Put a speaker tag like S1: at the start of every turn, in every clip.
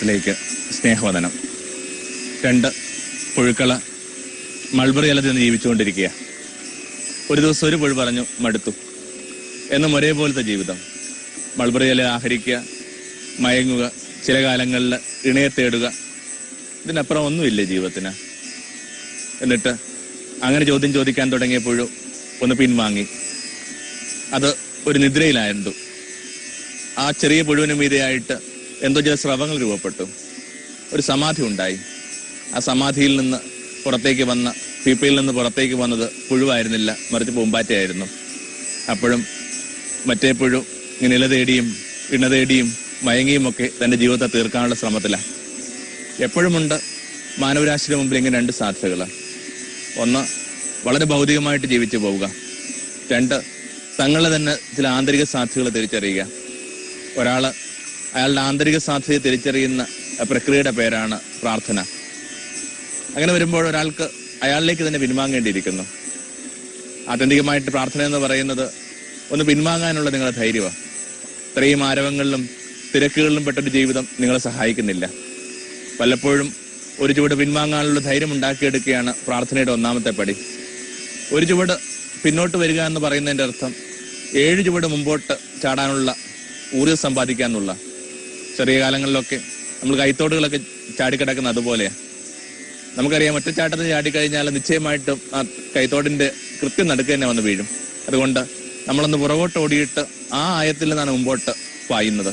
S1: ചിത്രീകരണത്തിലേക്ക് സ്നേഹവദനം. രണ്ട് പുഴുക്കള മൾബറി ഇല നിന്ന് ജീവിച്ചുകൊണ്ടിരിക്കുക. ഒരു ദിവസം ഒരു പുഴു പറഞ്ഞു മടുത്തു. എന്നും ഒരേപോലത്തെ ജീവിതം. മൾബറി ഇല ആഹരിക്കുക മയങ്ങുക ചില കാലങ്ങളിൽ ഇണയെ തേടുക ഇതിനപ്പുറം ഒന്നുമില്ലേ ജീവിതത്തിന്? എന്നിട്ട് അങ്ങനെ ചോദ്യം ചോദിക്കാൻ തുടങ്ങിയപ്പോഴും ഒന്ന് പിൻവാങ്ങി. അത് ഒരു നിദ്രയിലായിരുന്നു. ആ ചെറിയ പുഴുവിന് മീതെയായിട്ട് എന്തോ ചില സ്രവങ്ങൾ രൂപപ്പെട്ടു. ഒരു സമാധി ഉണ്ടായി. ആ സമാധിയിൽ നിന്ന് പുറത്തേക്ക് വന്ന പീപ്പയിൽ നിന്ന് പുറത്തേക്ക് വന്നത് പുഴുവായിരുന്നില്ല മറിച്ച് പൂമ്പാറ്റയായിരുന്നു. അപ്പോഴും മറ്റേ പുഴു ഇല തേടിയും ഇണ തേടിയും മയങ്ങിയും ഒക്കെ തന്റെ ജീവിതത്തെ തീർക്കാനുള്ള ശ്രമത്തിലാണ് എപ്പോഴുമുണ്ട് മാനവരാശിയുടെ മുമ്പിൽ ഇങ്ങനെ രണ്ട് സാധ്യതകൾ ഒന്ന് വളരെ ഭൗതികമായിട്ട് ജീവിച്ചു പോവുക. രണ്ട് തങ്ങളെ തന്നെ ചില ആന്തരിക സാധ്യതകൾ തിരിച്ചറിയുക. ഒരാൾ അയാളുടെ ആന്തരിക സാധ്യതയെ തിരിച്ചറിയുന്ന പ്രക്രിയയുടെ പേരാണ് പ്രാർത്ഥന. അങ്ങനെ വരുമ്പോൾ ഒരാൾക്ക് അയാളിലേക്ക് തന്നെ പിൻവാങ്ങേണ്ടിയിരിക്കുന്നു. ആത്യന്തികമായിട്ട് പ്രാർത്ഥന എന്ന് പറയുന്നത് ഒന്ന് പിൻവാങ്ങാനുള്ള നിങ്ങളുടെ ധൈര്യമാണ് ഇത്രയും ആരവങ്ങളിലും തിരക്കുകളിലും പെട്ടൊരു ജീവിതം നിങ്ങളെ സഹായിക്കുന്നില്ല. പലപ്പോഴും ഒരു ചുവട് പിൻവാങ്ങാനുള്ള ധൈര്യം ഉണ്ടാക്കിയെടുക്കുകയാണ് പ്രാർത്ഥനയുടെ ഒന്നാമത്തെ പടി. ഒരു ചുവട് പിന്നോട്ട് വരിക എന്ന് പറയുന്നതിന്റെ അർത്ഥം ഏഴ് ചുവട് മുമ്പോട്ട് ചാടാനുള്ള ഊർജം സമ്പാദിക്കാനുള്ള ചെറിയ കാലങ്ങളിലൊക്കെ നമ്മൾ കൈത്തോടുകളൊക്കെ ചാടിക്കിടക്കുന്ന അതുപോലെയാ നമുക്കറിയാം ഒറ്റച്ചാട്ടത്തിന് ചാടിക്കഴിഞ്ഞാൽ നിശ്ചയമായിട്ടും ആ കൈത്തോടിന്റെ കൃത്യം നടുക്ക് തന്നെ വന്ന് വീഴും. അതുകൊണ്ട് നമ്മളൊന്ന് പുറകോട്ട് ഓടിയിട്ട് ആ ആയത്തിൽ നിന്നാണ് മുമ്പോട്ട് പായുന്നത്.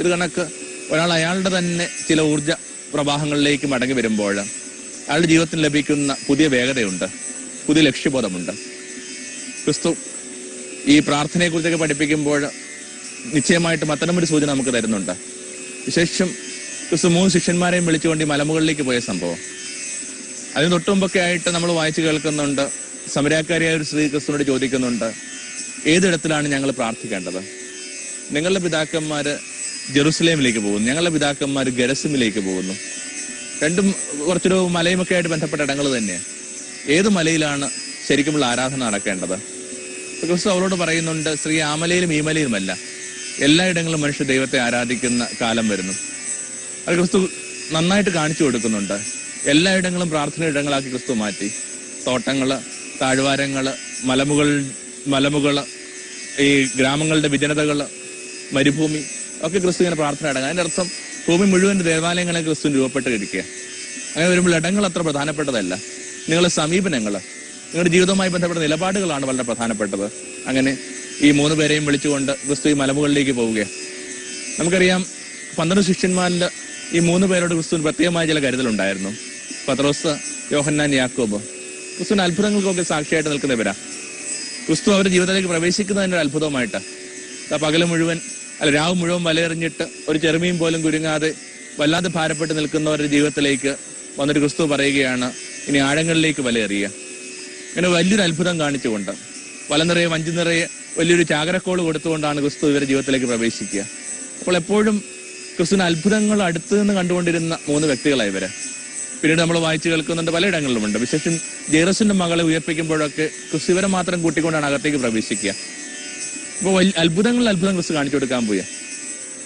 S1: ഇത് കണക്ക് ഒരാൾ അയാളുടെ തന്നെ ചില ഊർജ പ്രവാഹങ്ങളിലേക്ക് മടങ്ങി വരുമ്പോൾ അയാളുടെ ജീവിതത്തിൽ ലഭിക്കുന്ന പുതിയ വേഗതയുണ്ട്. പുതിയ ലക്ഷ്യബോധമുണ്ട്. ക്രിസ്തു ഈ പ്രാർത്ഥനയെക്കുറിച്ചൊക്കെ പഠിപ്പിക്കുമ്പോൾ നിശ്ചയമായിട്ടും അത്തരമൊരു സൂചന നമുക്ക് തരുന്നുണ്ട്. വിശേഷം ക്രിസ്തു മൂന്ന് ശിഷ്യന്മാരെയും വിളിച്ചുകൊണ്ട് മലമുകളിലേക്ക് പോയ സംഭവം. അതിന് തൊട്ടുമുമ്പൊക്കെ ആയിട്ട് നമ്മൾ വായിച്ചു കേൾക്കുന്നുണ്ട്. സമരാക്കാരിയായ ഒരു സ്ത്രീ ക്രിസ്തുവിനോട് ചോദിക്കുന്നുണ്ട് ഏതിടത്തിലാണ് ഞങ്ങൾ പ്രാർത്ഥിക്കേണ്ടത്? നിങ്ങളുടെ പിതാക്കന്മാര് ജെറുസലേമിലേക്ക് പോകുന്നു. ഞങ്ങളുടെ പിതാക്കന്മാർ ഗരസിമിലേക്ക് പോകുന്നു. രണ്ടും കുറച്ചൊരു മലയുമൊക്കെ ആയിട്ട് ബന്ധപ്പെട്ട ഇടങ്ങൾ തന്നെയാണ് ഏത് മലയിലാണ് ശരിക്കുമുള്ള ആരാധന നടക്കേണ്ടത്? ക്രിസ്തു അവരോട് പറയുന്നുണ്ട് സ്ത്രീ ആമലയിലും മലയിലും ഈ മലയിലുമല്ല എല്ലായിടങ്ങളിലും മനുഷ്യ ദൈവത്തെ ആരാധിക്കുന്ന കാലം വരുന്നു. അത് ക്രിസ്തു നന്നായിട്ട് കാണിച്ചു കൊടുക്കുന്നുണ്ട്. എല്ലായിടങ്ങളും പ്രാർത്ഥന ഇടങ്ങളാക്കി ക്രിസ്തു മാറ്റി. തോട്ടങ്ങൾ താഴ്വാരങ്ങൾ മലമുകൾ മലമുകൾ ഈ ഗ്രാമങ്ങളുടെ വിജനതകൾ മരുഭൂമി ഒക്കെ ക്രിസ്തു ഇങ്ങനെ പ്രാർത്ഥന ഇടങ്ങൾ അതിന്റെ അർത്ഥം ഭൂമി മുഴുവൻ ദേവാലയങ്ങളെ ക്രിസ്തു രൂപപ്പെട്ട് കിടക്കുക അങ്ങനെ വരുമ്പോൾ ഇടങ്ങൾ അത്ര പ്രധാനപ്പെട്ടതല്ല. നിങ്ങളുടെ സമീപനങ്ങൾ നിങ്ങളുടെ ജീവിതവുമായി ബന്ധപ്പെട്ട നിലപാടുകളാണ് വളരെ പ്രധാനപ്പെട്ടത്. അങ്ങനെ ഈ മൂന്ന് പേരെയും വിളിച്ചുകൊണ്ട് ക്രിസ്തു ഈ മലമുകളിലേക്ക് പോവുകയാണ്. നമുക്കറിയാം പന്ത്രണ്ട് ശിഷ്യന്മാരിൽ ഈ മൂന്ന് പേരോട് ക്രിസ്തുവിന് പ്രത്യേകമായ ചില കരുതലുണ്ടായിരുന്നു. പത്രോസ് യോഹന്നാൻ യാക്കോബ്. ക്രിസ്തുവിന് അത്ഭുതങ്ങൾക്കൊക്കെ സാക്ഷിയായിട്ട് നിൽക്കുന്നവരാ. ക്രിസ്തു അവരുടെ ജീവിതത്തിലേക്ക് പ്രവേശിക്കുന്നതിന്റെ ഒരു അത്ഭുതമായിട്ട് പകൽ മുഴുവൻ അല്ല രാവ് മുഴുവൻ വലയെറിഞ്ഞിട്ട് ഒരു ചെറുമീൻ പോലും കുരുങ്ങാതെ വല്ലാതെ ഭാരപ്പെട്ട് നിൽക്കുന്നവരുടെ ജീവിതത്തിലേക്ക് വന്നിട്ട് ക്രിസ്തു പറയുകയാണ് ഇനി ആഴങ്ങളിലേക്ക് വലയെറിയുക. ഇങ്ങനെ വലിയൊരു അത്ഭുതം കാണിച്ചുകൊണ്ട് വല നിറയെ വഞ്ചി നിറയെ വലിയൊരു ചാകരക്കോൾ കൊടുത്തുകൊണ്ടാണ് ക്രിസ്തു ഇവരുടെ ജീവിതത്തിലേക്ക് പ്രവേശിക്കുക. അപ്പോൾ എപ്പോഴും ക്രിസ്തുവിന് അത്ഭുതങ്ങൾ അടുത്ത് നിന്ന് കണ്ടുകൊണ്ടിരുന്ന മൂന്ന് വ്യക്തികളായി ഇവർ. പിന്നീട് നമ്മൾ വായിച്ചു കേൾക്കുന്നുണ്ട് പലയിടങ്ങളിലുമുണ്ട്. വിശേഷം ജയറസിന്റെ മകളെ ഉയർപ്പിക്കുമ്പോഴൊക്കെ ക്രിസ്തു ഇവരെ മാത്രം കൂട്ടിക്കൊണ്ടാണ് അകത്തേക്ക് പ്രവേശിക്കുക. അപ്പോൾ അത്ഭുതങ്ങൾ അത്ഭുതം ക്രിസ്തു കാണിച്ചു കൊടുക്കാൻ പോയ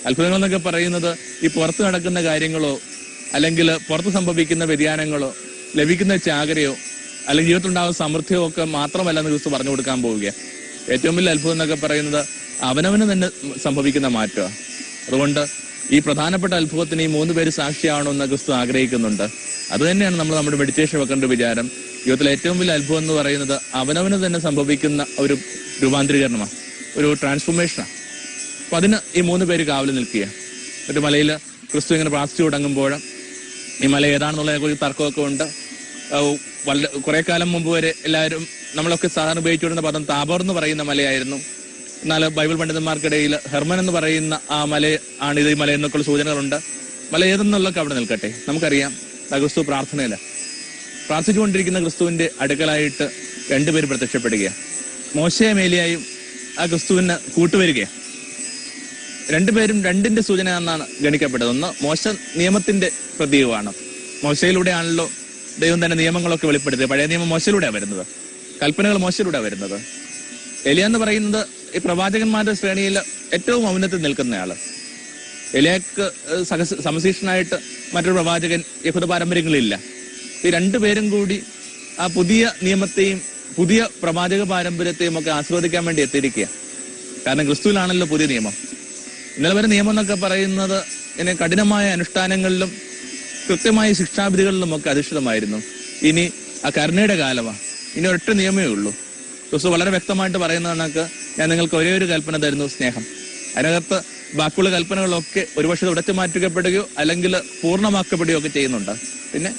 S1: അത്ഭുതങ്ങൾ എന്നൊക്കെ പറയുന്നത് ഈ പുറത്ത് നടക്കുന്ന കാര്യങ്ങളോ അല്ലെങ്കിൽ പുറത്ത് സംഭവിക്കുന്ന വ്യതിയാനങ്ങളോ ലഭിക്കുന്ന ചാകരയോ അല്ലെങ്കിൽ ജീവിതത്തിലുണ്ടാകുന്ന സമൃദ്ധിയോ ഒക്കെ മാത്രമല്ല എന്ന് ക്രിസ്തു പറഞ്ഞു കൊടുക്കാൻ പോവുക. ഏറ്റവും വലിയ അത്ഭുതം എന്നൊക്കെ പറയുന്നത് അവനവന് തന്നെ സംഭവിക്കുന്ന മാറ്റമാണ് അതുകൊണ്ട് ഈ പ്രധാനപ്പെട്ട അത്ഭുതത്തിന് ഈ മൂന്ന് പേര് സാക്ഷിയാണോ എന്ന് ക്രിസ്തു ആഗ്രഹിക്കുന്നുണ്ട്. അത് തന്നെയാണ് നമ്മൾ നമ്മുടെ മെഡിറ്റേഷൻ വെക്കേണ്ട വിചാരം. ജീവിതത്തിലെ ഏറ്റവും വലിയ അത്ഭുതം എന്ന് പറയുന്നത് അവനവന് തന്നെ സംഭവിക്കുന്ന ഒരു രൂപാന്തരീകരണമാണ് ഒരു ട്രാൻസ്ഫോർമേഷനാണ് അപ്പൊ അതിന് ഈ മൂന്ന് പേര് കാവൽ നിൽക്കുക. ഒരു മലയിൽ ക്രിസ്തു ഇങ്ങനെ പ്രാർത്ഥിച്ചു തുടങ്ങുമ്പോൾ ഈ മല ഏതാണെന്നുള്ളതിനെ കുറിച്ച് തർക്കമൊക്കെ ഉണ്ട്. വളരെ കുറെ കാലം മുമ്പ് വരെ എല്ലാവരും നമ്മളൊക്കെ സാധാരണ ഉപയോഗിച്ചുകൊണ്ടിരുന്ന പദം താബോർ എന്ന് പറയുന്ന മലയായിരുന്നു. എന്നാൽ ബൈബിൾ പണ്ഡിതന്മാർക്കിടയിൽ ഹെർമൻ എന്ന് പറയുന്ന ആ മല ആണ് ഇത് ഈ മല എന്നൊക്കെയുള്ള സൂചനകളുണ്ട്. മല ഏതെന്നുള്ളൊക്കെ അവിടെ നിൽക്കട്ടെ? നമുക്കറിയാം. ക്രിസ്തു പ്രാർത്ഥനയില്ല പ്രാർത്ഥിച്ചുകൊണ്ടിരിക്കുന്ന ക്രിസ്തുവിന്റെ അടുക്കലായിട്ട് രണ്ടുപേര് പ്രത്യക്ഷപ്പെടുകയാണ് മോശയെ മേലിയായും ആ ക്രിസ്തുവിന് കൂട്ടുവരികയാണ് രണ്ടുപേരും രണ്ടിന്റെ സൂചന എന്നാണ് ഗണിക്കപ്പെട്ടത്. ഒന്ന് മോശ നിയമത്തിന്റെ പ്രതീകമാണ്. മോശയിലൂടെയാണല്ലോ ദൈവം തന്നെ നിയമങ്ങളൊക്കെ വെളിപ്പെടുത്തിയത്. പഴയ നിയമം മോശയിലൂടെയാണ് വരുന്നത്. കൽപ്പനകൾ മോശയിലൂടെ വരുന്നത്. എലിയ എന്ന് പറയുന്നത് ഈ പ്രവാചകന്മാരുടെ ശ്രേണിയിൽ ഏറ്റവും ഔന്നത്തിൽ നിൽക്കുന്നയാൾ എലിയക്ക് സമശീഷനായിട്ട് മറ്റൊരു പ്രവാചകൻ യഹുദ പാരമ്പര്യങ്ങളില്ല ഈ രണ്ടു പേരും കൂടി ആ പുതിയ നിയമത്തെയും പുതിയ പ്രവാചക പാരമ്പര്യത്തെയും ഒക്കെ ആസ്വദിക്കാൻ വേണ്ടി എത്തിയിരിക്കുക. കാരണം ക്രിസ്തുവിലാണല്ലോ പുതിയ നിയമം. ഇന്നലെ വരെ നിയമം എന്നൊക്കെ പറയുന്നത് ഇങ്ങനെ കഠിനമായ അനുഷ്ഠാനങ്ങളിലും കൃത്യമായ ശിക്ഷാവിധികളിലും ഒക്കെ അധിഷ്ഠിതമായിരുന്നു. ഇനി ആ കരുണയുടെ കാലമാണ് ഇനി ഒരൊറ്റ നിയമമേ ഉള്ളൂ. ക്രിസ്തു വളരെ വ്യക്തമായിട്ട് പറയുന്ന കണക്ക് ഞാൻ നിങ്ങൾക്ക് ഒരേ ഒരു കൽപ്പന തരുന്നു സ്നേഹം. അതിനകത്ത് ബാക്കിയുള്ള കൽപ്പനകളൊക്കെ ഒരുപക്ഷെ ഉടച്ചു മാറ്റിക്കപ്പെടുകയോ അല്ലെങ്കിൽ പൂർണമാക്കപ്പെടുകയോ ഒക്കെ ചെയ്യുന്നുണ്ട്. പിന്നെ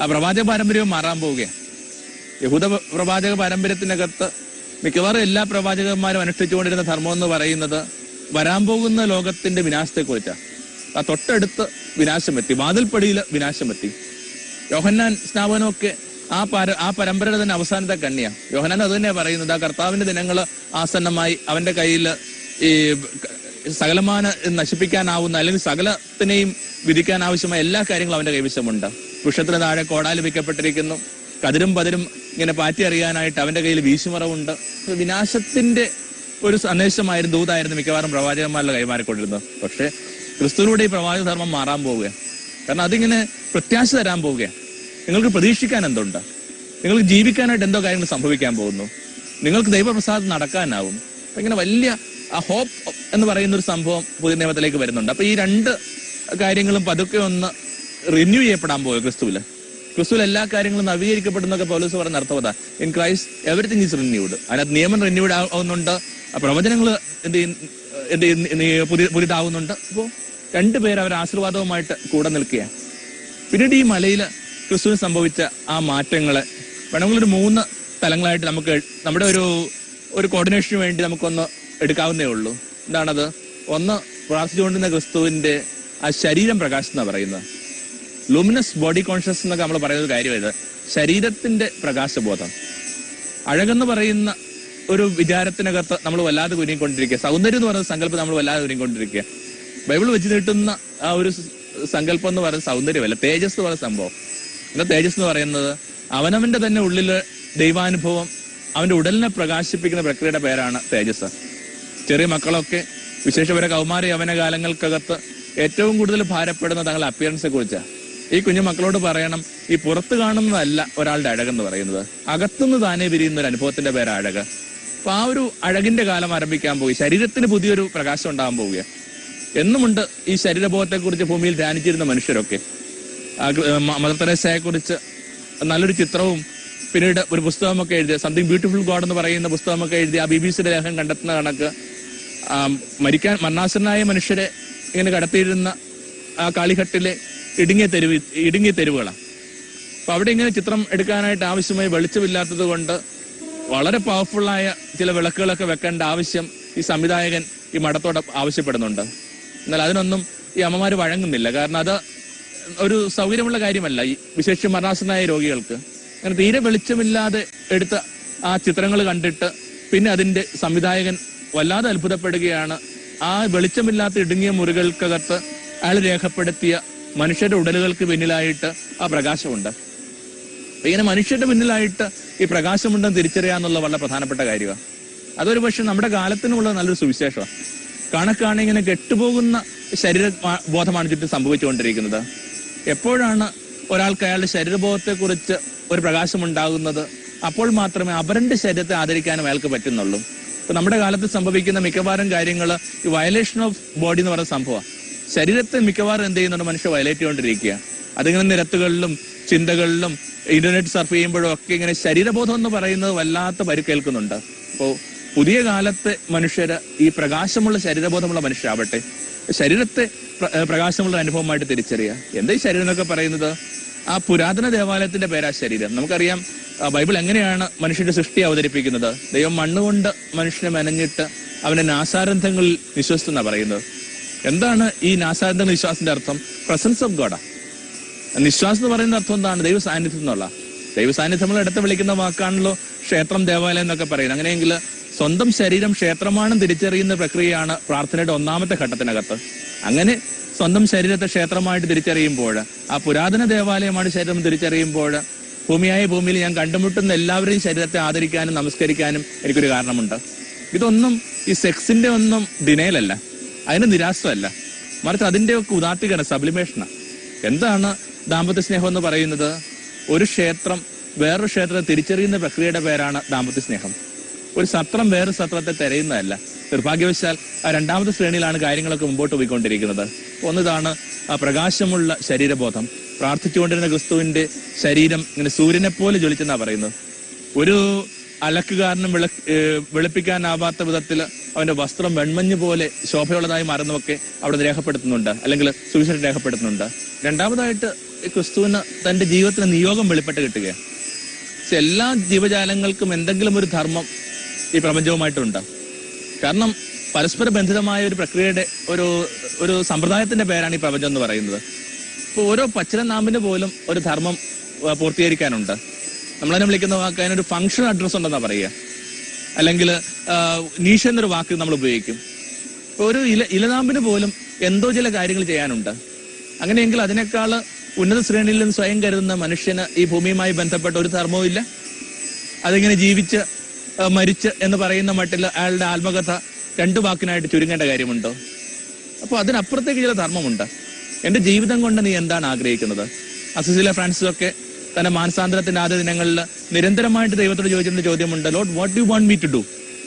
S1: ആ പ്രവാചക പാരമ്പര്യവും മാറാൻ പോവുകയാണ്. യഹൂദ പ്രവാചക പാരമ്പര്യത്തിനകത്ത് മിക്കവാറും എല്ലാ പ്രവാചകന്മാരും അനുഷ്ഠിച്ചുകൊണ്ടിരുന്ന ധർമ്മം എന്ന് പറയുന്നത് വരാൻ പോകുന്ന ലോകത്തിന്റെ വിനാശത്തെക്കുറിച്ചാണ്. ആ തൊട്ടടുത്ത് വിനാശമെത്തി വാതിൽപ്പടിയിൽ വിനാശമെത്തി. യോഹന്നാൻ സ്നാപനമൊക്കെ ആ പര ആ പരമ്പരയുടെ തന്നെ അവസാനത്തെ കണ്ണിയാണ് യോഹനാൻ അത് തന്നെയാ പറയുന്നത്. ആ കർത്താവിന്റെ ദിനങ്ങൾ ആസന്നമായി അവന്റെ കയ്യിൽ ഈ സകലമാന നശിപ്പിക്കാനാവുന്ന അല്ലെങ്കിൽ സകലത്തിനെയും വിധിക്കാൻ ആവശ്യമായ എല്ലാ കാര്യങ്ങളും അവന്റെ കൈവശമുണ്ട്. വൃക്ഷത്തിന് താഴെ കോടാലി വെക്കപ്പെട്ടിരിക്കുന്നു. കതിരും പതിരും ഇങ്ങനെ പാറ്റി അറിയാനായിട്ട് അവന്റെ കയ്യിൽ വീശുമറവുണ്ട്. വിനാശത്തിന്റെ ഒരു സന്ദേശമായിരുന്നു ദൂതായിരുന്നു മിക്കവാറും പ്രവാചകന്മാരുടെ കൈമാറിക്കൊണ്ടിരുന്നത്. പക്ഷേ ക്രിസ്തുവിലൂടെ ഈ പ്രവാചകധർമ്മം മാറാൻ പോവുകയാണ് കാരണം അതിങ്ങനെ പ്രത്യാശ തരാൻ പോവുകയാണ് നിങ്ങൾക്ക് പ്രതീക്ഷിക്കാൻ എന്തുണ്ട്? നിങ്ങൾക്ക് ജീവിക്കാനായിട്ട് എന്തോ കാര്യങ്ങൾ സംഭവിക്കാൻ പോകുന്നു. നിങ്ങൾക്ക് ദൈവപ്രസാദം നടക്കാനാവും. അപ്പൊ ഇങ്ങനെ വലിയ ആ ഹോപ്പ് എന്ന് പറയുന്ന ഒരു സംഭവം പുതിയ നിയമത്തിലേക്ക് വരുന്നുണ്ട്. അപ്പൊ ഈ രണ്ട് കാര്യങ്ങളും പതുക്കെ ഒന്ന് റിന്യൂ ചെയ്യപ്പെടാൻ പോയോ ക്രിസ്തുവിൽ ക്രിസ്തുവിൽ എല്ലാ കാര്യങ്ങളും നവീകരിക്കപ്പെടുന്നൊക്കെ പൗലോസ് പറഞ്ഞ അർത്ഥവത in Christ everything is renewed അതിനകത്ത് നിയമം റിന്യൂഡ് ആവുന്നുണ്ട്. പ്രവചനങ്ങൾ എന്ത് എന്ത് പുതിയ പുതിയതാവുന്നുണ്ട്. അപ്പോ രണ്ടുപേർ അവർ ആശീർവാദവുമായിട്ട് കൂടെ നിൽക്കുകയാണ്. പിന്നീട് ഈ മലയിൽ ക്രിസ്തുവിന് സംഭവിച്ച ആ മാറ്റങ്ങളെ വേണമെങ്കിൽ ഒരു മൂന്ന് തലങ്ങളായിട്ട് നമുക്ക് നമ്മുടെ ഒരു ഒരു കോർഡിനേഷന് വേണ്ടി നമുക്കൊന്ന് എടുക്കാവുന്നേ ഉള്ളൂ. എന്താണത്? ഒന്ന് പ്രാർത്ഥിച്ചുകൊണ്ടിരുന്ന ക്രിസ്തുവിന്റെ ആ ശരീരം പ്രകാശം എന്നാണ് പറയുന്നത്. ലൂമിനസ് ബോഡി കോൺഷ്യസ് എന്നൊക്കെ നമ്മൾ പറയുന്ന ഒരു കാര്യമായത് ശരീരത്തിന്റെ പ്രകാശബോധം. അഴകെന്ന് പറയുന്ന ഒരു വിചാരത്തിനകത്ത് നമ്മൾ വല്ലാതെ കുരുങ്ങിക്കൊണ്ടിരിക്കുക സൗന്ദര്യം എന്ന് പറയുന്ന സങ്കല്പം നമ്മൾ വല്ലാതെ കുരുങ്ങിക്കൊണ്ടിരിക്കുക ബൈബിൾ വെച്ച് നീട്ടുന്ന ആ ഒരു സങ്കല്പം എന്ന് പറയുന്ന സൗന്ദര്യമല്ല തേജസ് എന്ന് പറയുന്ന സംഭവം. എന്താ തേജസ് എന്ന് പറയുന്നത്? അവനവന്റെ തന്നെ ഉള്ളിൽ ദൈവാനുഭവം അവന്റെ ഉടലിനെ പ്രകാശിപ്പിക്കുന്ന പ്രക്രിയയുടെ പേരാണ് തേജസ്. ചെറിയ മക്കളൊക്കെ വിശേഷപര കൗമാര യവന കാലങ്ങൾക്കകത്ത് ഏറ്റവും കൂടുതൽ ഭാരപ്പെടുന്ന തങ്ങളുടെ അപ്പിയറൻസിനെ കുറിച്ചാണ് ഈ കുഞ്ഞു മക്കളോട് പറയണം ഈ പുറത്ത് കാണുന്നതല്ല ഒരാളുടെ അഴകെന്ന് പറയുന്നത്. അകത്തുനിന്ന് താനേ വിരിയുന്ന ഒരു അനുഭവത്തിന്റെ പേര് അഴക്. അപ്പൊ ആ ഒരു അഴകിന്റെ കാലം ആരംഭിക്കാൻ പോയി. ശരീരത്തിന് പുതിയൊരു പ്രകാശം ഉണ്ടാകാൻ പോവുക എന്നുമുണ്ട് ഈ ശരീരബോധത്തെ കുറിച്ച് ഭൂമിയിൽ ധ്യാനിച്ചിരുന്ന മനുഷ്യരൊക്കെ. മദർ തെരേസയെ കുറിച്ച് നല്ലൊരു ചിത്രവും പിന്നീട് ഒരു പുസ്തകമൊക്കെ എഴുതിയ സംതിങ് ബ്യൂട്ടിഫുൾ ഗോഡ് എന്ന് പറയുന്ന പുസ്തകമൊക്കെ എഴുതി ആ ബി ബി സിയുടെ ലേഖനം കണ്ടെത്തുന്ന കണക്ക് മരിക്കാൻ മരണാസനായ മനുഷ്യരെ ഇങ്ങനെ കടത്തിയിരുന്ന ആ കാളിഘട്ടിലെ ഇടുങ്ങിയ തെരുവ് ഇടുങ്ങിയ തെരുവുകളാണ് അപ്പൊ അവിടെ ഇങ്ങനെ ചിത്രം എടുക്കാനായിട്ട് ആവശ്യമായി വെളിച്ചമില്ലാത്തത് കൊണ്ട് വളരെ പവർഫുള്ളായ ചില വിളക്കുകളൊക്കെ വെക്കേണ്ട ആവശ്യം ഈ സംവിധായകൻ ഈ മഠത്തോട് ആവശ്യപ്പെടുന്നുണ്ട്. എന്നാൽ അതിനൊന്നും ഈ അമ്മമാര് വഴങ്ങുന്നില്ല. കാരണം അത് ഒരു സൗകര്യമുള്ള കാര്യമല്ല ഈ വിശേഷിച്ച് മരണാസനായ രോഗികൾക്ക്. അങ്ങനെ തീരെ വെളിച്ചമില്ലാതെ എടുത്ത ആ ചിത്രങ്ങൾ കണ്ടിട്ട് പിന്നെ അതിന്റെ സംവിധായകൻ വല്ലാതെ അത്ഭുതപ്പെടുകയാണ്. ആ വെളിച്ചമില്ലാത്ത ഇടുങ്ങിയ മുറികൾക്കകത്ത് അയാൾ രേഖപ്പെടുത്തിയ മനുഷ്യരുടെ ഉടലുകൾക്ക് പിന്നിലായിട്ട് ആ പ്രകാശമുണ്ട്. ഇങ്ങനെ മനുഷ്യരുടെ മുന്നിലായിട്ട് ഈ പ്രകാശമുണ്ടെന്ന് തിരിച്ചറിയാന്നുള്ള വളരെ പ്രധാനപ്പെട്ട കാര്യമാണ് അതൊരു പക്ഷെ നമ്മുടെ കാലത്തിനുള്ള നല്ലൊരു സുവിശേഷമാണ് കണക്കാണ് ഇങ്ങനെ കെട്ടുപോകുന്ന ശരീര ബോധമാണ് ചുറ്റും സംഭവിച്ചുകൊണ്ടിരിക്കുന്നത്. എപ്പോഴാണ് ഒരാൾക്ക് അയാളുടെ ശരീരബോധത്തെ കുറിച്ച് ഒരു പ്രകാശം ഉണ്ടാകുന്നത് അപ്പോൾ മാത്രമേ അപരന്റെ ശരീരത്തെ ആദരിക്കാനും അയാൾക്ക് പറ്റുന്നുള്ളൂ. ഇപ്പൊ നമ്മുടെ കാലത്ത് സംഭവിക്കുന്ന മിക്കവാറും കാര്യങ്ങൾ ഈ വയലേഷൻ ഓഫ് ബോഡി എന്ന് പറയുന്ന സംഭവമാണ് ശരീരത്തെ മിക്കവാറും എന്ത് ചെയ്യുന്നുണ്ട്? മനുഷ്യ വയലേറ്റ് ചെയ്തുകൊണ്ടിരിക്കുക അതിങ്ങനെ നിരത്തുകളിലും ചിന്തകളിലും ഇന്റർനെറ്റ് സർഫ് ചെയ്യുമ്പോഴും ഒക്കെ ഇങ്ങനെ ശരീരബോധം എന്ന് പറയുന്നത് വല്ലാത്ത പരിക്കേൽക്കുന്നുണ്ട് അപ്പോ പുതിയ കാലത്തെ മനുഷ്യര് ഈ പ്രകാശമുള്ള ശരീരബോധമുള്ള മനുഷ്യരാവട്ടെ. ശരീരത്തെ പ്രകാശമുള്ള അനുഭവമായിട്ട് തിരിച്ചറിയുക എന്താ ഈ ശരീരം എന്നൊക്കെ പറയുന്നത്? ആ പുരാതന ദേവാലയത്തിന്റെ പേരാ ശരീരം. നമുക്കറിയാം ബൈബിൾ എങ്ങനെയാണ് മനുഷ്യന്റെ സൃഷ്ടി അവതരിപ്പിക്കുന്നത്? ദൈവം മണ്ണുകൊണ്ട് മനുഷ്യനെ മെനഞ്ഞിട്ട് അവന്റെ നാസാരന്ധങ്ങളിൽ വിശ്വസിച്ചെന്നാ പറയുന്നത്. എന്താണ് ഈ നാസാരന്ധങ്ങൾ വിശ്വാസത്തിന്റെ അർത്ഥം? പ്രസൻസ് ഓഫ് ഗോഡാ നിശ്വാസം എന്ന് പറയുന്ന അർത്ഥം എന്താണ്? ദൈവ സാന്നിധ്യം എന്നുള്ള. ദൈവ സാന്നിധ്യം നമ്മൾ എടുത്ത് വിളിക്കുന്ന വാക്കാണല്ലോ ക്ഷേത്രം ദേവാലയം എന്നൊക്കെ പറയുന്നത്. അങ്ങനെയെങ്കിൽ സ്വന്തം ശരീരം ക്ഷേത്രമാണെന്ന് തിരിച്ചറിയുന്ന പ്രക്രിയയാണ് പ്രാർത്ഥനയുടെ ഒന്നാമത്തെ ഘട്ടത്തിനകത്ത്. അങ്ങനെ സ്വന്തം ശരീരത്തെ ക്ഷേത്രമായിട്ട് തിരിച്ചറിയുമ്പോൾ ആ പുരാതന ദേവാലയമാണ് ശരീരം തിരിച്ചറിയുമ്പോൾ ഭൂമിയായ ഭൂമിയിൽ ഞാൻ കണ്ടുമുട്ടുന്ന എല്ലാവരെയും ശരീരത്തെ ആദരിക്കാനും നമസ്കരിക്കാനും എനിക്കൊരു കാരണമുണ്ട്. ഇതൊന്നും ഈ സെക്സിന്റെ ഒന്നും ഡിനയിലല്ല അതിന് നിരാശമല്ല മറിച്ച് അതിന്റെ ഒക്കെ ഉദാത്തീകരണം സബ്ലിമേഷനാണ് എന്താണ് ദാമ്പത്യ സ്നേഹം എന്ന് പറയുന്നത്? ഒരു ക്ഷേത്രം വേറൊരു ക്ഷേത്രത്തെ തിരിച്ചറിയുന്ന പ്രക്രിയയുടെ പേരാണ് ദാമ്പത്യ സ്നേഹം. ഒരു സത്രം വേറെ സത്രത്തെ തിരയുന്നതല്ല. നിർഭാഗ്യവശാൽ രണ്ടാമത്തെ ശ്രേണിയിലാണ് കാര്യങ്ങളൊക്കെ മുമ്പോട്ട് പോയിക്കൊണ്ടിരിക്കുന്നത്. ഒന്നിതാണ് പ്രകാശമുള്ള ശരീരബോധം. പ്രാർത്ഥിച്ചുകൊണ്ടിരുന്ന ക്രിസ്തുവിന്റെ ശരീരം ഇങ്ങനെ സൂര്യനെ പോലെ ജ്വലിച്ചെന്നാ പറയുന്നത്. ഒരു അലക്കുകാരനും വിള ഏഹ് വെളുപ്പിക്കാനാവാത്ത വിധത്തിൽ അവന്റെ വസ്ത്രം വെൺമഞ്ഞ് പോലെ ശോഭയുള്ളതായി മാറുന്നതൊക്കെ അവിടെ രേഖപ്പെടുത്തുന്നുണ്ട്. അല്ലെങ്കിൽ സുവിശേഷം രേഖപ്പെടുത്തുന്നുണ്ട്. രണ്ടാമതായിട്ട് ക്രിസ്തുവിന് തന്റെ ജീവിതത്തിന് നിയോഗം വെളിപ്പെട്ട് കിട്ടുകയാണ്. എല്ലാ ജീവജാലങ്ങൾക്കും എന്തെങ്കിലും ഒരു ധർമ്മം ഈ പ്രപഞ്ചവുമായിട്ടുണ്ട്. കാരണം പരസ്പര ബന്ധിതമായ ഒരു പ്രക്രിയയുടെ ഒരു ഒരു സമ്പ്രദായത്തിന്റെ പേരാണ് ഈ പ്രപഞ്ചം എന്ന് പറയുന്നത്. ഇപ്പൊ ഓരോ പച്ചിലനാമ്പിന് പോലും ഒരു ധർമ്മം പൂർത്തീകരിക്കാനുണ്ട്. നമ്മളതിനെ വിളിക്കുന്ന വാക്ക് അതിനൊരു ഫങ്ഷൻ അഡ്രസ് ഉണ്ടെന്നാ പറയുക. അല്ലെങ്കിൽ നീഷ എന്നൊരു വാക്ക് നമ്മൾ ഉപയോഗിക്കും. ഒരു ഇല ഇലനാമ്പിന് പോലും എന്തോ ചില കാര്യങ്ങൾ ചെയ്യാനുണ്ട്. അങ്ങനെയെങ്കിൽ അതിനേക്കാൾ ഉന്നത ശ്രേണിയിൽ നിന്ന് സ്വയം കരുതുന്ന മനുഷ്യന് ഈ ഭൂമിയുമായി ബന്ധപ്പെട്ട ഒരു ധർമ്മവും ഇല്ല അതിങ്ങനെ ജീവിച്ച് മരിച്ച് എന്ന് പറയുന്ന മട്ടിൽ അയാളുടെ ആത്മകഥ രണ്ടു വാക്കിനായിട്ട് ചുരുങ്ങേണ്ട കാര്യമുണ്ടോ? അപ്പൊ അതിനപ്പുറത്തേക്ക് ചില ധർമ്മമുണ്ട്. എന്റെ ജീവിതം കൊണ്ട് നീ എന്താണ് ആഗ്രഹിക്കുന്നത്? അസിസിലെ ഫ്രാൻസിസ് ഒക്കെ തന്റെ മാനസാന്തരത്തിന്റെ ആദ്യ ദിനങ്ങളിൽ നിരന്തരമായിട്ട് ദൈവത്തോട് ചോദിച്ചിരുന്ന ചോദ്യമുണ്ട് lord what you want me to do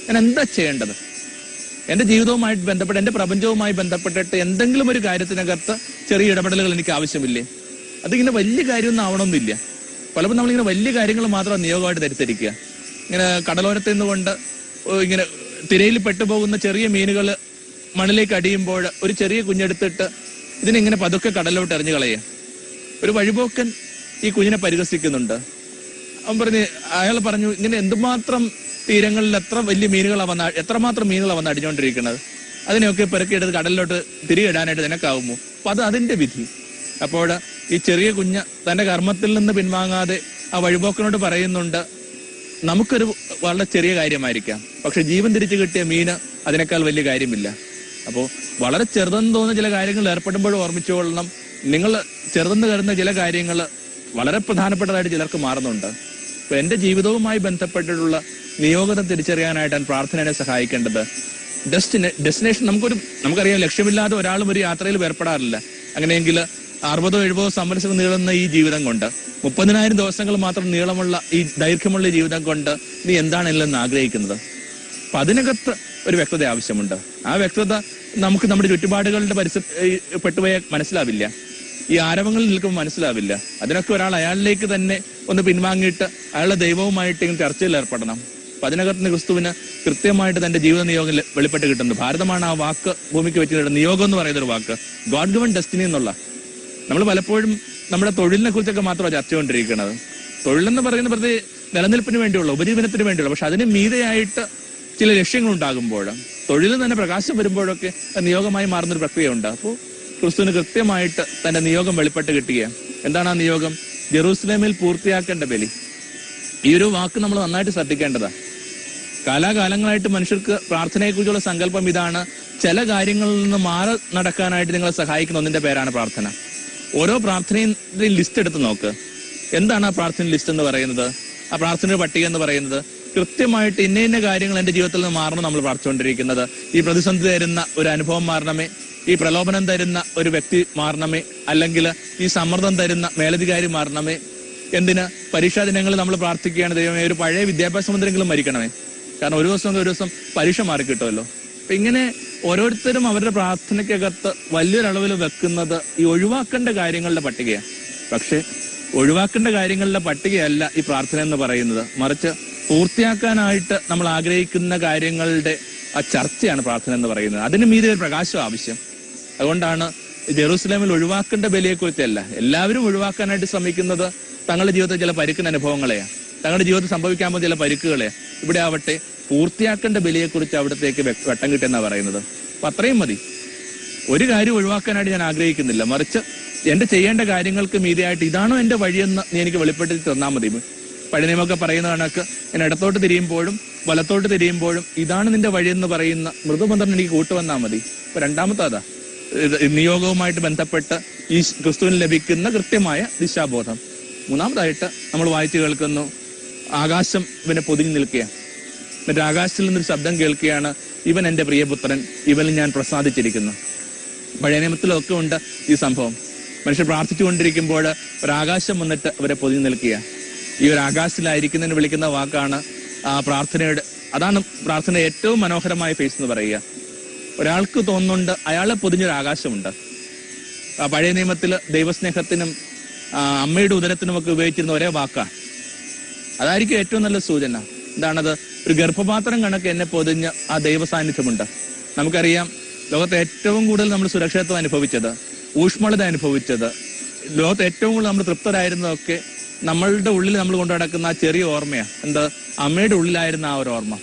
S1: ഞാൻ എന്താ ചെയ്യേണ്ടത്? എന്റെ ജീവിതവുമായിട്ട് ബന്ധപ്പെട്ട് എന്റെ പ്രപഞ്ചവുമായി ബന്ധപ്പെട്ടിട്ട് എന്തെങ്കിലും ഒരു കാര്യത്തിനകത്ത് ചെറിയ ഇടപെടലുകൾ എനിക്ക് ആവശ്യമില്ലേ? അതിങ്ങനെ വലിയ കാര്യമൊന്നും ആവണമെന്നില്ല. പലപ്പോഴും നമ്മളിങ്ങനെ വലിയ കാര്യങ്ങൾ മാത്രം നിയോഗമായിട്ട് ധരിച്ചിരിക്കുക. ഇങ്ങനെ കടലോരത്ത് നിന്നുകൊണ്ട് ഇങ്ങനെ തിരയിൽ പെട്ടുപോകുന്ന ചെറിയ മീനുകൾ മണ്ണിലേക്ക് അടിയുമ്പോൾ ഒരു ചെറിയ കുഞ്ഞെടുത്തിട്ട് ഇതിനെങ്ങനെ പതുക്കെ കടലിലോട്ട് എറിഞ്ഞു കളയുക ഒരു വഴിപോക്കൻ ഈ കുഞ്ഞിനെ പരിഹസിക്കുന്നുണ്ട്. അവൻ പറഞ്ഞു അയാൾ പറഞ്ഞു ഇങ്ങനെ എന്തുമാത്രം തീരങ്ങളിൽ എത്ര വലിയ മീനുകളാണ് വന്ന എത്രമാത്രം മീനുകളാണ് വന്ന് അടിഞ്ഞുകൊണ്ടിരിക്കുന്നത് അതിനെയൊക്കെ പെറുക്കിയെടുത്ത് കടലിലോട്ട് തിരികെ ഇടാനായിട്ട് നിനക്കാവുമോ? അപ്പൊ അത് അതിന്റെ വിധി. അപ്പോൾ ഈ ചെറിയ കുഞ്ഞ് തന്റെ കർമ്മത്തിൽ നിന്ന് പിൻവാങ്ങാതെ ആ വഴിപോക്കനോട് പറയുന്നുണ്ട് നമുക്കൊരു വളരെ ചെറിയ കാര്യമായിരിക്കാം. പക്ഷെ ജീവൻ തിരിച്ചു കിട്ടിയ മീന് അതിനേക്കാൾ വലിയ കാര്യമില്ല. അപ്പോൾ വളരെ ചെറുതെന്ന് തോന്നുന്ന ചില കാര്യങ്ങൾ ഏർപ്പെടുമ്പോഴും ഓർമ്മിച്ചുകൊള്ളണം. നിങ്ങൾ ചെറുതെന്ന് കരുതുന്ന ചില കാര്യങ്ങൾ വളരെ പ്രധാനപ്പെട്ടതായിട്ട് ചിലർക്ക് മാറുന്നുണ്ട്. അപ്പൊ എന്റെ ജീവിതവുമായി ബന്ധപ്പെട്ടിട്ടുള്ള നിയോഗത്തെ തിരിച്ചറിയാനായിട്ടാണ് പ്രാർത്ഥനയെ സഹായിക്കേണ്ടത് ഡെസ്റ്റിനെ ഡെസ്റ്റിനേഷൻ നമുക്കൊരു നമുക്കറിയാം ലക്ഷ്യമില്ലാതെ ഒരാളും ഒരു യാത്രയിൽ ഏർപ്പെടാറില്ല. അങ്ങനെയെങ്കിൽ അറുപതോ എഴുപതോ സംവത്സരം നീളുന്ന ഈ ജീവിതം കൊണ്ട് മുപ്പതിനായിരം ദിവസങ്ങൾ മാത്രം നീളമുള്ള ഈ ദൈർഘ്യമുള്ള ജീവിതം കൊണ്ട് നീ എന്താണ് എല്ലാം ആഗ്രഹിക്കുന്നത്? അപ്പൊ അതിനകത്ത് ഒരു വ്യക്തത ആവശ്യമുണ്ട്. ആ വ്യക്തത നമുക്ക് നമ്മുടെ ചുറ്റുപാടുകളുടെ പരിസ ഈ പെട്ടുപോയ മനസ്സിലാവില്ല. ഈ ആരവങ്ങളിൽ നിൽക്കുമ്പോൾ മനസ്സിലാവില്ല. അതിനൊക്കെ ഒരാൾ അയാളിലേക്ക് തന്നെ ഒന്ന് പിൻവാങ്ങിയിട്ട് അയാളുടെ ദൈവവുമായിട്ട് ഇങ്ങനെ ചർച്ചയിൽ ഏർപ്പെടണം. അപ്പൊ അതിനകത്ത് ക്രിസ്തുവിന് കൃത്യമായിട്ട് തന്റെ ജീവിത നിയോഗം വെളിപ്പെട്ട് കിട്ടുന്നത് ഭാരതമാണ് ആ വാക്ക് ഭൂമിക്ക് വെച്ചിട്ട് നിയോഗം എന്ന് പറയുന്ന ഒരു വാക്ക്. ഗോഡ് ഗവൺ ഡെസ്റ്റിനി എന്നുള്ള നമ്മൾ പലപ്പോഴും നമ്മുടെ തൊഴിലിനെ കുറിച്ചൊക്കെ മാത്രമാണ് ചർച്ച കൊണ്ടിരിക്കുന്നത് തൊഴിലെന്ന് പറയുന്ന പ്രതി നിലനിൽപ്പിന് വേണ്ടിയുള്ള ഉപജീവനത്തിന് വേണ്ടിയുള്ള പക്ഷെ അതിന് മീതയായിട്ട് ചില ലക്ഷ്യങ്ങൾ ഉണ്ടാകുമ്പോൾ തൊഴിലിൽ തന്നെ പ്രകാശം വരുമ്പോഴൊക്കെ നിയോഗമായി മാറുന്നൊരു പ്രക്രിയയുണ്ട്. അപ്പോൾ ക്രിസ്തുവിന് കൃത്യമായിട്ട് തന്റെ നിയോഗം വെളിപ്പെട്ട് കിട്ടുക എന്താണ് ആ നിയോഗം? ജെറൂസലേമിൽ പൂർത്തിയാക്കേണ്ട ബലി. ഈ ഒരു വാക്ക് നമ്മൾ നന്നായിട്ട് ശ്രദ്ധിക്കേണ്ടതാണ് കാലാകാലങ്ങളായിട്ട് മനുഷ്യർക്ക് പ്രാർത്ഥനയെക്കുറിച്ചുള്ള സങ്കല്പം ഇതാണ്. ചില കാര്യങ്ങളിൽ നിന്ന് മാറി നടക്കാനായിട്ട് നിങ്ങളെ സഹായിക്കുന്ന ഒന്നിന്റെ പേരാണ് പ്രാർത്ഥന. ഓരോ പ്രാർത്ഥനയുടെ ലിസ്റ്റ് എടുത്ത് നോക്ക്. എന്താണ് ആ പ്രാർത്ഥന ലിസ്റ്റ് എന്ന് പറയുന്നത്? ആ പ്രാർത്ഥനയുടെ പട്ടിക എന്ന് പറയുന്നത്? കൃത്യമായിട്ട് ഇന്ന ഇന്ന കാര്യങ്ങൾ എന്റെ ജീവിതത്തിൽ നിന്ന് മാറണം നമ്മൾ പ്രാർത്ഥിച്ചുകൊണ്ടിരിക്കുന്നത്. ഈ പ്രതിസന്ധി തരുന്ന ഒരു അനുഭവം മാറണമേ? ഈ പ്രലോഭനം തരുന്ന ഒരു വ്യക്തി മാറണമേ? അല്ലെങ്കിൽ ഈ സമ്മർദ്ദം തരുന്ന മേലധികാരി മാറണമേ? എന്തിന്? പരീക്ഷാ ദിനങ്ങളിൽ നമ്മൾ പ്രാർത്ഥിക്കുകയാണ്. ദൈവമേ ഒരു പഴയ വിദ്യാഭ്യാസ മന്ത്രിയെങ്കിലും മരിക്കണമേ കാരണം ഒരു ദിവസം ഒരു ദിവസം പരീക്ഷ മാറി കിട്ടുമല്ലോ അപ്പൊ ഇങ്ങനെ ഓരോരുത്തരും അവരുടെ പ്രാർത്ഥനയ്ക്കകത്ത് വലിയൊരളവിൽ വെക്കുന്നത് ഈ ഒഴിവാക്കേണ്ട കാര്യങ്ങളുടെ പട്ടികയാണ്. പക്ഷെ ഒഴിവാക്കേണ്ട കാര്യങ്ങളുടെ പട്ടികയല്ല ഈ പ്രാർത്ഥന എന്ന് പറയുന്നത്. മറിച്ച് പൂർത്തിയാക്കാനായിട്ട് നമ്മൾ ആഗ്രഹിക്കുന്ന കാര്യങ്ങളുടെ ആ ചർച്ചയാണ് പ്രാർത്ഥന എന്ന് പറയുന്നത്. അതിന് മീതി ഒരു പ്രകാശം ആവശ്യം. അതുകൊണ്ടാണ് ജെറൂസലേമിൽ ഒഴിവാക്കേണ്ട ബലിയെക്കുറിച്ചല്ല. എല്ലാവരും ഒഴിവാക്കാനായിട്ട് ശ്രമിക്കുന്നത് തങ്ങളുടെ ജീവിതത്തിൽ ചില പരുക്കുന്ന അനുഭവങ്ങളെയാണ്. തങ്ങളുടെ ജീവിതത്തിൽ സംഭവിക്കാൻ പോകുന്ന ചില പരുക്കുകളെ ഇവിടെ ആവട്ടെ പൂർത്തിയാക്കേണ്ട ബലിയെക്കുറിച്ച് അവിടത്തേക്ക് വെട്ടം കിട്ടുന്ന പറയുന്നത്. അപ്പൊ അത്രയും മതി. ഒരു കാര്യം ഒഴിവാക്കാനായിട്ട് ഞാൻ ആഗ്രഹിക്കുന്നില്ല. മറിച്ച് എന്റെ ചെയ്യേണ്ട കാര്യങ്ങൾക്ക് മീതിയായിട്ട് ഇതാണോ എന്റെ വഴിയെന്ന് നീ എനിക്ക് വെളിപ്പെടുത്തി തന്നാൽ മതി. പഴനിയമൊക്കെ പറയുന്ന കണക്ക് ഞാൻ ഇടത്തോട്ട് തിരിയുമ്പോഴും വലത്തോട്ട് തിരിയുമ്പോഴും ഇതാണ് നിന്റെ വഴിയെന്ന് പറയുന്ന മൃദുബന്ധം എനിക്ക് കൂട്ടുവന്നാൽ മതി. ഇപ്പൊ രണ്ടാമത്തെ അതാ. നിയോഗവുമായിട്ട് ബന്ധപ്പെട്ട് ഈ ക്രിസ്തുവിന് ലഭിക്കുന്ന കൃത്യമായ ദിശാബോധം. മൂന്നാമതായിട്ട് നമ്മൾ വായിച്ചു കേൾക്കുന്നു ആകാശം ഇവനെ പൊതിഞ്ഞു നിൽക്കുക എന്നിട്ട് ആകാശത്തിൽ നിന്നൊരു ശബ്ദം കേൾക്കുകയാണ് ഇവൻ എന്റെ പ്രിയപുത്രൻ. ഇവനിൽ ഞാൻ പ്രസാദിച്ചിരിക്കുന്നു. പഴയ നിയമത്തിലൊക്കെ ഉണ്ട് ഈ സംഭവം. മനുഷ്യർ പ്രാർത്ഥിച്ചുകൊണ്ടിരിക്കുമ്പോൾ ഒരാകാശം വന്നിട്ട് അവരെ പൊതിഞ്ഞു നിൽക്കുക. ഈ ഒരു ആകാശത്തിലായിരിക്കുന്നതിന് വിളിക്കുന്ന വാക്കാണ് ആ പ്രാർത്ഥനയുടെ അതാണ് പ്രാർത്ഥന ഏറ്റവും മനോഹരമായ ഫേസ് എന്ന് പറയുക. ഒരാൾക്ക് തോന്നുന്നുണ്ട് അയാളെ പൊതിഞ്ഞൊരു ആകാശമുണ്ട്. ആ പഴയ നിയമത്തിൽ ദൈവസ്നേഹത്തിനും അമ്മയുടെ ഉദരത്തിനും ഒക്കെ ഉപയോഗിച്ചിരുന്ന ഒരേ വാക്കാണ് അതായിരിക്കും ഏറ്റവും നല്ല സൂചന. എന്താണത്? ഒരു ഗർഭപാത്രം കണക്ക് എന്നെ പൊതിഞ്ഞ ആ ദൈവ സാന്നിധ്യമുണ്ട് നമുക്കറിയാം ലോകത്തെ ഏറ്റവും കൂടുതൽ നമ്മൾ സുരക്ഷിതത്വം അനുഭവിച്ചത് ഊഷ്മളത അനുഭവിച്ചത് ലോകത്ത് ഏറ്റവും കൂടുതൽ നമ്മൾ തൃപ്തരായിരുന്നതൊക്കെ നമ്മളുടെ ഉള്ളിൽ നമ്മൾ കൊണ്ടു നടക്കുന്ന ആ ചെറിയ ഓർമ്മയാണ് എന്താ? അമ്മയുടെ ഉള്ളിലായിരുന്ന ആ ഒരു ഓർമ്മ.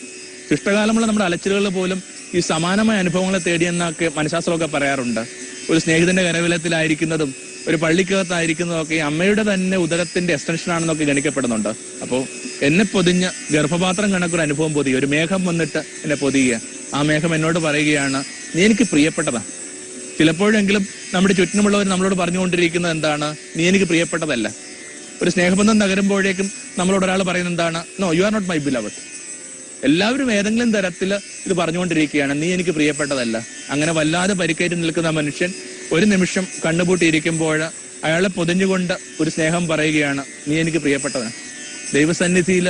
S1: ശിഷ്ടകാലമുള്ള നമ്മുടെ അലച്ചിലുകൾ പോലും ഈ സമാനമായ അനുഭവങ്ങളെ തേടിയെന്നൊക്കെ മനഃശാസ്ത്രമൊക്കെ പറയാറുണ്ട്. ഒരു സ്നേഹിതന്റെ കരവിലത്തിലായിരിക്കുന്നതും ഒരു പള്ളിക്കകത്തായിരിക്കുന്നതൊക്കെ ഈ അമ്മയുടെ തന്നെ ഉദരത്തിന്റെ എക്സ്റ്റൻഷൻ ആണെന്നൊക്കെ ഗണിക്കപ്പെടുന്നുണ്ട്. അപ്പോൾ എന്നെ പൊതിഞ്ഞ് ഗർഭപാത്രം കണക്കൊരു അനുഭവം പൊതിയ ഒരു മേഘം വന്നിട്ട് എന്നെ പൊതിയുക. ആ മേഘം എന്നോട് പറയുകയാണ് നീ എനിക്ക് പ്രിയപ്പെട്ടതാ. ചിലപ്പോഴെങ്കിലും നമ്മുടെ ചുറ്റിനുമുള്ളവർ നമ്മളോട് പറഞ്ഞുകൊണ്ടിരിക്കുന്നത് എന്താണ്? നീ എനിക്ക് പ്രിയപ്പെട്ടതല്ല. ഒരു സ്നേഹബന്ധം തകരുമ്പോഴേക്കും നമ്മളോട് ഒരാൾ പറയുന്നത് എന്താണ്? No you are not my beloved എല്ലാവരും ഏതെങ്കിലും തരത്തിൽ ഇത് പറഞ്ഞുകൊണ്ടിരിക്കുകയാണ്. നീ എനിക്ക് പ്രിയപ്പെട്ടതല്ല. അങ്ങനെ വല്ലാതെ പരിക്കേറ്റ് നിൽക്കുന്ന മനുഷ്യൻ ഒരു നിമിഷം കണ്ണുപൂട്ടിയിരിക്കുമ്പോൾ അയാളെ പൊതിഞ്ഞുകൊണ്ട് ഒരു സ്നേഹം പറയുകയാണ് നീ എനിക്ക് പ്രിയപ്പെട്ടവൻ ദൈവസന്നിധിയിൽ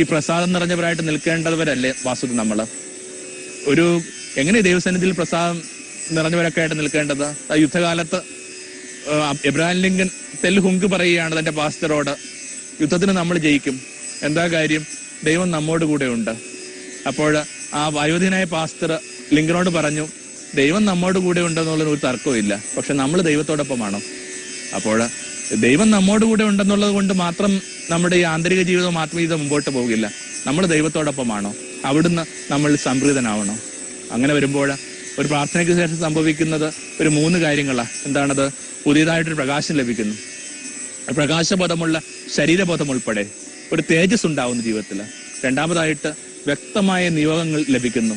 S1: ഈ പ്രസാദം നിറഞ്ഞവരായിട്ട് നിൽക്കേണ്ടവരല്ലേ വാസുദ് നമ്മൾ? ഒരു എങ്ങനെ ദൈവസന്നിധിയിൽ പ്രസാദം നിറഞ്ഞവരൊക്കെ ആയിട്ട് നിൽക്കേണ്ടത്? ആ യുദ്ധകാലത്ത് എബ്രാഹിം ലിങ്കൻ തെൽ ഹുങ്ക് പറയുകയാണ് തന്റെ പാസ്റ്ററോട് യുദ്ധത്തിന് നമ്മൾ ജയിക്കും. എന്താ കാര്യം? ദൈവം നമ്മോട് കൂടെ ഉണ്ട്. അപ്പോൾ ആ വയോധികനായ പാസ്റ്റർ ലിങ്കനോട് പറഞ്ഞു ദൈവം നമ്മോട് കൂടെ ഉണ്ടെന്നുള്ളത് ഒരു തർക്കവും ഇല്ല. പക്ഷെ നമ്മൾ ദൈവത്തോടൊപ്പമാണോ? അപ്പോൾ ദൈവം നമ്മോട് കൂടെ ഉണ്ടെന്നുള്ളത് കൊണ്ട് മാത്രം നമ്മുടെ ഈ ആന്തരിക ജീവിതം ആത്മീയത മുമ്പോട്ട് പോകില്ല. നമ്മൾ ദൈവത്തോടൊപ്പമാണോ? അവിടുന്ന് നമ്മൾ സംപ്രീതനാവണോ? അങ്ങനെ വരുമ്പോൾ ഒരു പ്രാർത്ഥനയ്ക്ക് ശേഷം സംഭവിക്കുന്നത് ഒരു മൂന്ന് കാര്യങ്ങളാണ് എന്താണത്? പുതിയതായിട്ടൊരു പ്രകാശം ലഭിക്കുന്നു. പ്രകാശബോധമുള്ള ശരീരബോധം ഉൾപ്പെടെ ഒരു തേജസ് ഉണ്ടാവുന്നു ജീവിതത്തിൽ രണ്ടാമതായിട്ട് വ്യക്തമായ നിയോഗങ്ങൾ ലഭിക്കുന്നു.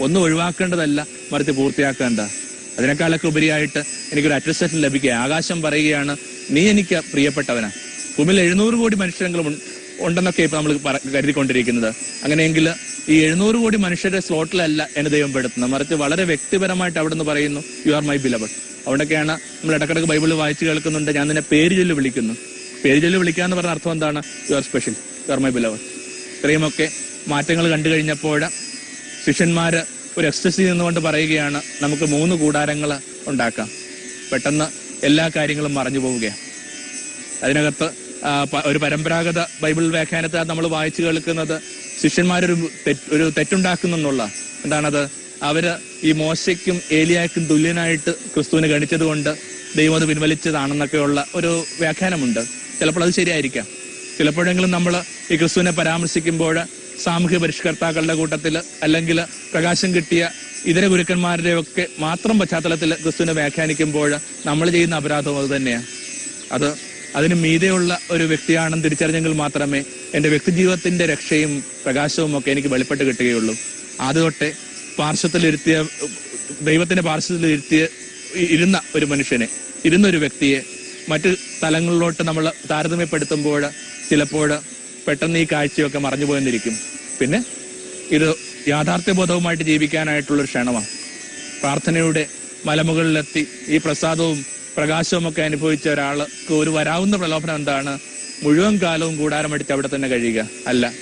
S1: ഒന്നും ഒഴിവാക്കേണ്ടതല്ല മറിച്ച് പൂർത്തിയാക്കേണ്ട. അതിനേക്കാളൊക്കെ ഉപരിയായിട്ട് എനിക്കൊരു അറ്റസ്റ്റേഷൻ ലഭിക്കുക. ആകാശം പറയുകയാണ് നീ എനിക്ക് പ്രിയപ്പെട്ടവനാ. ഭൂമിയിൽ എഴുന്നൂറ് കോടി മനുഷ്യരെങ്കിലും ഉണ്ടെന്നൊക്കെ ഇപ്പൊ നമ്മൾ കരുതിക്കൊണ്ടിരിക്കുന്നത്. അങ്ങനെയെങ്കിൽ ഈ എഴുന്നൂറ് കോടി മനുഷ്യരുടെ സ്ലോട്ടിലല്ല എന്നെ ദൈവം പെടുത്തുന്നത്. മറിച്ച് വളരെ വ്യക്തിപരമായിട്ട് അവിടെ നിന്ന് പറയുന്നു യു ആർ മൈ ബിലവഡ് അവിടെയൊക്കെയാണ് നമ്മൾ ഇടക്കിടക്ക് ബൈബിൾ വായിച്ചു കേൾക്കുന്നുണ്ട്. ഞാൻ നിന്നെ പേര് ചൊല്ലി വിളിക്കുന്നു. പേര് ചൊല്ലി വിളിക്കുക എന്ന് പറഞ്ഞ അർത്ഥം എന്താണ്? You are special you are my beloved ഇത്രയുമൊക്കെ മാറ്റങ്ങൾ കണ്ടു കഴിഞ്ഞപ്പോൾ ശിഷ്യന്മാര് ഒരു എക്സ്റ്റസി നിന്നുകൊണ്ട് പറയുകയാണ് നമുക്ക് മൂന്ന് കൂടാരങ്ങൾ ഉണ്ടാക്കാം. പെട്ടെന്ന് എല്ലാ കാര്യങ്ങളും മറഞ്ഞു പോവുകയാണ്. അതിനകത്ത് ഒരു പരമ്പരാഗത ബൈബിൾ വ്യാഖ്യാനത്തെ നമ്മൾ വായിച്ചു കേൾക്കുന്നത്. ശിഷ്യന്മാരൊരു തെറ്റ് ഒരു തെറ്റുണ്ടാക്കുന്നുള്ള എന്താണത്? അവർ ഈ മോശയ്ക്കും ഏലിയാക്കും തുല്യനായിട്ട് ക്രിസ്തുവിന് ഗണിച്ചത് കൊണ്ട് ദൈവം അത് പിൻവലിച്ചതാണെന്നൊക്കെയുള്ള ഒരു വ്യാഖ്യാനമുണ്ട്. ചിലപ്പോൾ അത് ശരിയായിരിക്കാം. ചിലപ്പോഴെങ്കിലും നമ്മൾ ഈ ക്രിസ്തുവിനെ പരാമർശിക്കുമ്പോൾ സാമൂഹ്യ പരിഷ്കർത്താക്കളുടെ കൂട്ടത്തിൽ അല്ലെങ്കിൽ പ്രകാശം കിട്ടിയ ഇതര ഗുരുക്കന്മാരുടെ ഒക്കെ മാത്രം പശ്ചാത്തലത്തിൽ ക്രിസ്തുവിനെ വ്യാഖ്യാനിക്കുമ്പോൾ നമ്മൾ ചെയ്യുന്ന അപരാധം അത് തന്നെയാണ് അത് അതിന് മീതെയുള്ള ഒരു വ്യക്തിയാണെന്ന് തിരിച്ചറിഞ്ഞെങ്കിൽ മാത്രമേ എന്റെ വ്യക്തിജീവിതത്തിന്റെ രക്ഷയും പ്രകാശവും ഒക്കെ എനിക്ക് വെളിപ്പെട്ട് കിട്ടുകയുള്ളൂ. ആദ്യ തൊട്ടേ പാർശ്വത്തിലിരുത്തിയ ദൈവത്തിന്റെ പാർശ്വത്തിലിരുത്തിയ ഇരുന്ന ഒരു മനുഷ്യനെ ഇരുന്ന ഒരു വ്യക്തിയെ മറ്റ് തലങ്ങളിലോട്ട് നമ്മൾ താരതമ്യപ്പെടുത്തുമ്പോൾ ചിലപ്പോൾ പെട്ടെന്ന് ഈ കാഴ്ചയൊക്കെ മറഞ്ഞു പോയെന്നിരിക്കും പിന്നെ ഇത് യാഥാർത്ഥ്യബോധവുമായിട്ട് ബോധവുമായിട്ട് ഒരു ക്ഷണമാണ്. പ്രാർത്ഥനയുടെ മലമുകളിലെത്തി ഈ പ്രസാദവും പ്രകാശവും ഒക്കെ അനുഭവിച്ച ഒരാൾക്ക് ഒരു വരാവുന്ന പ്രലോഭനം എന്താണ്? മുഴുവൻ കാലവും കൂടാരമടിച്ച് അവിടെ തന്നെ കഴിയുക. അല്ല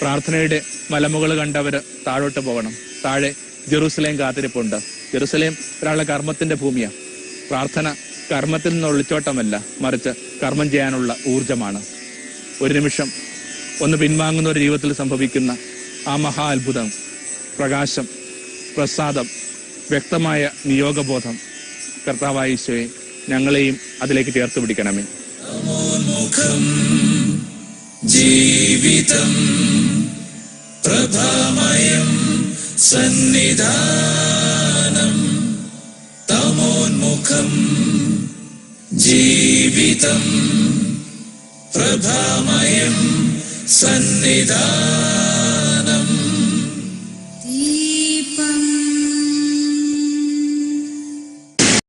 S1: പ്രാർത്ഥനയുടെ മലമുകൾ കണ്ടവർ താഴോട്ട് പോകണം. താഴെ ജെറൂസലേം കാത്തിരിപ്പുണ്ട്. ജെറൂസലേം ഒരാളുടെ കർമ്മത്തിന്റെ ഭൂമിയാണ് പ്രാർത്ഥന കർമ്മത്തിൽ നിന്ന് ഒളിച്ചോട്ടമല്ല മറിച്ച് കർമ്മം ചെയ്യാനുള്ള ഊർജമാണ് ഒരു നിമിഷം ഒന്ന് പിൻവാങ്ങുന്ന ഒരു ജീവിതത്തിൽ സംഭവിക്കുന്ന ആ മഹാ അത്ഭുതം പ്രകാശം പ്രസാദം വ്യക്തമായ നിയോഗബോധം. കർത്താവായ ഞങ്ങളെയും അതിലേക്ക് ചേർത്ത് പിടിക്കണമേ.
S2: ജീവിതം പ്രഭാമയം സന്നിധാനം. തമോന്മുഖം ജീവിതം പ്രഭാമയം സന്നിധാനം